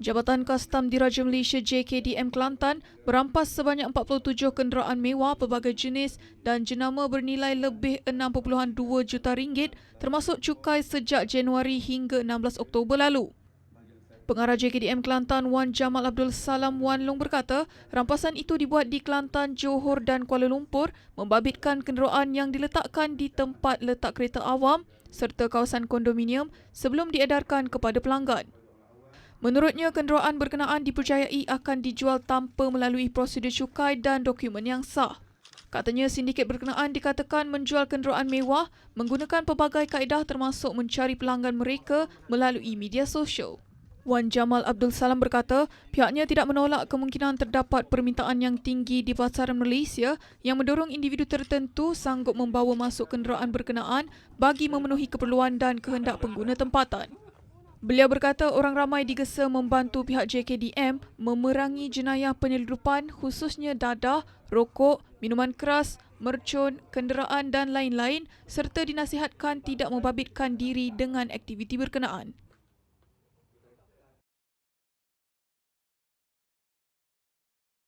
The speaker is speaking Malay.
Jabatan Kastam Diraja Malaysia JKDM Kelantan berampas sebanyak 47 kenderaan mewah pelbagai jenis dan jenama bernilai lebih 6.2 juta ringgit termasuk cukai sejak Januari hingga 16 Oktober lalu. Pengarah JKDM Kelantan Wan Jamal Abdul Salam Wan Long berkata, rampasan itu dibuat di Kelantan, Johor dan Kuala Lumpur membabitkan kenderaan yang diletakkan di tempat letak kereta awam serta kawasan kondominium sebelum diedarkan kepada pelanggan. Menurutnya, kenderaan berkenaan dipercayai akan dijual tanpa melalui prosedur cukai dan dokumen yang sah. Katanya sindiket berkenaan dikatakan menjual kenderaan mewah menggunakan pelbagai kaedah termasuk mencari pelanggan mereka melalui media sosial. Wan Jamal Abdul Salam berkata, pihaknya tidak menolak kemungkinan terdapat permintaan yang tinggi di pasaran Malaysia yang mendorong individu tertentu sanggup membawa masuk kenderaan berkenaan bagi memenuhi keperluan dan kehendak pengguna tempatan. Beliau berkata orang ramai digesa membantu pihak JKDM memerangi jenayah penyeludupan khususnya dadah, rokok, minuman keras, mercun, kenderaan dan lain-lain serta dinasihatkan tidak membabitkan diri dengan aktiviti berkenaan.